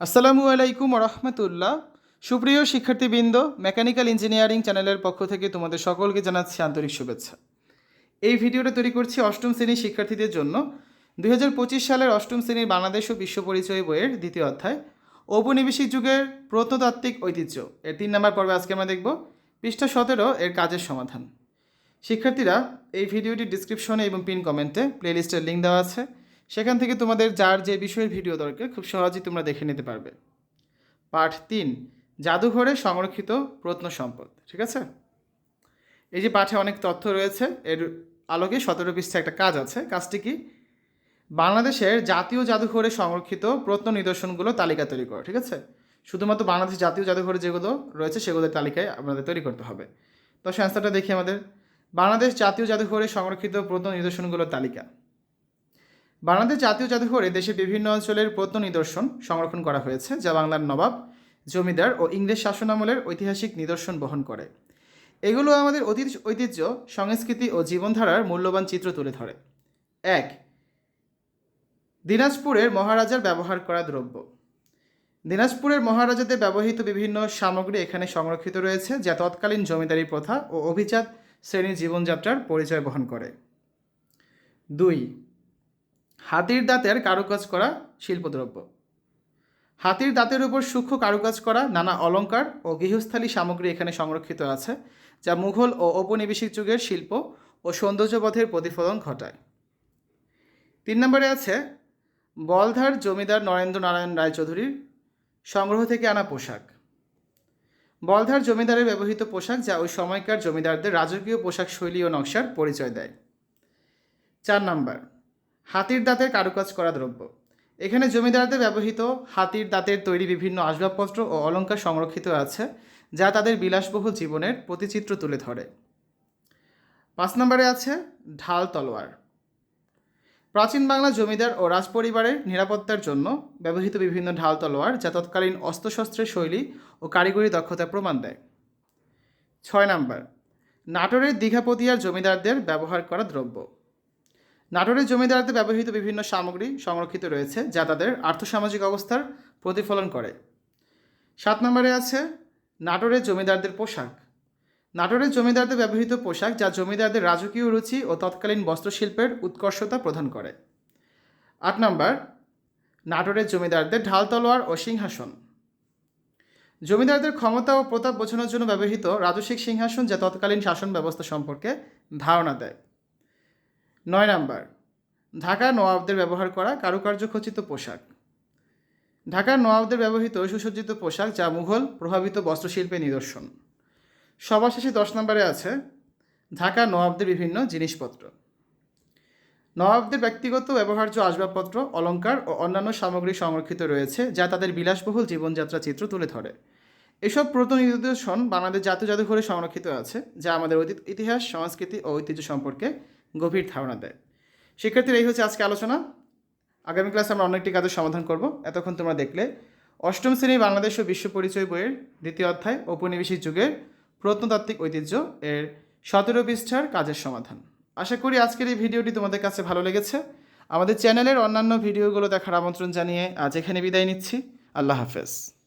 আসসালামু আলাইকুম রহমতুল্লাহ সুপ্রিয় শিক্ষার্থীবৃন্দ, মেকানিক্যাল ইঞ্জিনিয়ারিং চ্যানেলের পক্ষ থেকে তোমাদের সকলকে জানাচ্ছি আন্তরিক শুভেচ্ছা। এই ভিডিওটা তৈরি করছি অষ্টম শ্রেণির শিক্ষার্থীদের জন্য। দু হাজার পঁচিশ সালের অষ্টম শ্রেণির বাংলাদেশ ও বিশ্ব পরিচয় বইয়ের দ্বিতীয় অধ্যায়, ঔপনিবেশিক যুগের প্রত্নতাত্ত্বিক ঐতিহ্য। এর তিন নম্বর পর্বে আজকে আমরা দেখব পৃষ্ঠা সতেরো এর কাজের সমাধান। শিক্ষার্থীরা, এই ভিডিওটি ডিসক্রিপশনে এবং পিন কমেন্টে প্লেলিস্টের লিঙ্ক দেওয়া আছে। সেখান থেকে তোমাদের যার যে বিষয়ের ভিডিও দরকার, খুব সহজেই তোমরা দেখে নিতে পারবে। পাঠ তিন, জাদুঘরে সংরক্ষিত প্রত্ন সম্পদ, ঠিক আছে? এই যে পাঠে অনেক তথ্য রয়েছে, এর আলোকে সতেরো পৃষ্ঠা একটা কাজ আছে। কাজটি কি? বাংলাদেশের জাতীয় জাদুঘরে সংরক্ষিত প্রত্ন নিদর্শনগুলো তালিকা তৈরি করো, ঠিক আছে? শুধুমাত্র বাংলাদেশ জাতীয় জাদুঘরে যেগুলো রয়েছে, সেগুলোর তালিকায় আপনাদের তৈরি করতে হবে। তো সে অ্যান্সারটা দেখি আমাদের। বাংলাদেশ জাতীয় জাদুঘরে সংরক্ষিত প্রত্ন নিদর্শনগুলোর তালিকা। বাংলাদেশ জাতীয় জাদুঘরে দেশের বিভিন্ন অঞ্চলের প্রত্ন নিদর্শন সংরক্ষণ করা হয়েছে, যা বাংলার নবাব, জমিদার ও ইংরেজ শাসনামলের ঐতিহাসিক নিদর্শন বহন করে। এগুলো আমাদের অতীত, ঐতিহ্য, সংস্কৃতি ও জীবনধারার মূল্যবান চিত্র তুলে ধরে। এক, দিনাজপুরের মহারাজার ব্যবহার করা দ্রব্য। দিনাজপুরের মহারাজাদের ব্যবহৃত বিভিন্ন সামগ্রী এখানে সংরক্ষিত রয়েছে, যা তৎকালীন জমিদারি প্রথা ও অভিজাত শ্রেণির জীবনযাত্রার পরিচয় বহন করে। দুই হাতির দাঁতের কারুকাজ করা শিল্পদ্রব্য। হাতির দাঁতের উপর সূক্ষ্ম কারুকাজ করা নানা অলংকার ও গৃহস্থালী সামগ্রী এখানে সংরক্ষিত আছে, যা মুঘল ও ঔপনিবেশিক যুগের শিল্প ও সৌন্দর্যবোধের প্রতিফলন ঘটায়। তিন নম্বরে আছে বলধার জমিদার নরেন্দ্র নারায়ণ রায়চৌধুরীর সংগ্রহ থেকে আনা পোশাক। বলধার জমিদারের ব্যবহৃত পোশাক যা ওই সময়কার জমিদারদের রাজকীয় পোশাক শৈলী ও নকশার পরিচয় দেয়। চার নাম্বার হাতির দাঁতের কারুকাজ করা দ্রব্য। এখানে জমিদারদের ব্যবহৃত হাতির দাঁতের তৈরি বিভিন্ন আসবাবপত্র ও অলঙ্কার সংরক্ষিত আছে, যা তাদের বিলাসবহুল জীবনের প্রতিচিত্র তুলে ধরে। পাঁচ নম্বরে আছে ঢাল তলোয়ার। প্রাচীন বাংলা জমিদার ও রাজপরিবারের নিরাপত্তার জন্য ব্যবহৃত বিভিন্ন ঢাল তলোয়ার, যা তৎকালীন অস্ত্রশস্ত্রের শৈলী ও কারিগরি দক্ষতার প্রমাণ দেয়। ছয় নাম্বার, নাটোরের দীঘাপতিয়ার জমিদারদের ব্যবহার করা দ্রব্য। নাটোরের জমিদারদের ব্যবহৃত বিভিন্ন সামগ্রী সংরক্ষিত রয়েছে যা তাদের আর্থসামাজিক অবস্থার প্রতিফলন করে। সাত নম্বরে আছে নাটোরের জমিদারদের পোশাক। নাটোরের জমিদারদের ব্যবহৃত পোশাক যা জমিদারদের রাজকীয় রুচি ও তৎকালীন বস্ত্রশিল্পের উৎকর্ষতা প্রদান করে। আট নম্বর, নাটোরের জমিদারদের ঢাল তলোয়ার ও সিংহাসন। জমিদারদের ক্ষমতা ও প্রতাপ বোঝানোর জন্য ব্যবহৃত রাজস্বিক সিংহাসন যা তৎকালীন শাসন ব্যবস্থা সম্পর্কে ধারণা দেয়। নয় নাম্বার, ঢাকা নবাবদের ব্যবহার করা কারুকার্য খচিত পোশাক। ঢাকার নবাবদের ব্যবহৃত সুসজ্জিত পোশাক যা মুঘল প্রভাবিত বস্ত্রশিল্পের নিদর্শন। সবার শেষে দশ নম্বরে আছে, ঢাকা নবাবদের বিভিন্ন জিনিসপত্র। নওয়াবদের ব্যক্তিগত ব্যবহার্য আসবাবপত্র, অলংকার ও অন্যান্য সামগ্রী সংরক্ষিত রয়েছে যা তাদের বিলাসবহুল জীবনযাত্রা চিত্র তুলে ধরে। এসব প্রতিনিদর্শন বাংলাদেশ জাতীয় জাদুঘরে সংরক্ষিত আছে, যা আমাদের ইতিহাস, সংস্কৃতি ও ঐতিহ্য সম্পর্কে গভীর ধারণা দেয়। শিক্ষার্থীরা এই হচ্ছে আজকে আলোচনা। আগামী ক্লাসে আমরা অনেকটি কাজের সমাধান করব। এতক্ষণ তোমরা দেখলে অষ্টম শ্রেণি বাংলাদেশ ও বিশ্ব পরিচয় বইয়ের দ্বিতীয় অধ্যায়, ঔপনিবেশিক যুগের প্রত্নতাত্ত্বিক ঐতিহ্য এর সতেরো পৃষ্ঠার কাজের সমাধান। আশা করি আজকের এই ভিডিওটি তোমাদের কাছে ভালো লেগেছে। আমাদের চ্যানেলের অন্যান্য ভিডিওগুলো দেখার আমন্ত্রণ জানিয়ে আজ এখানে বিদায় নিচ্ছি। আল্লাহ হাফেজ।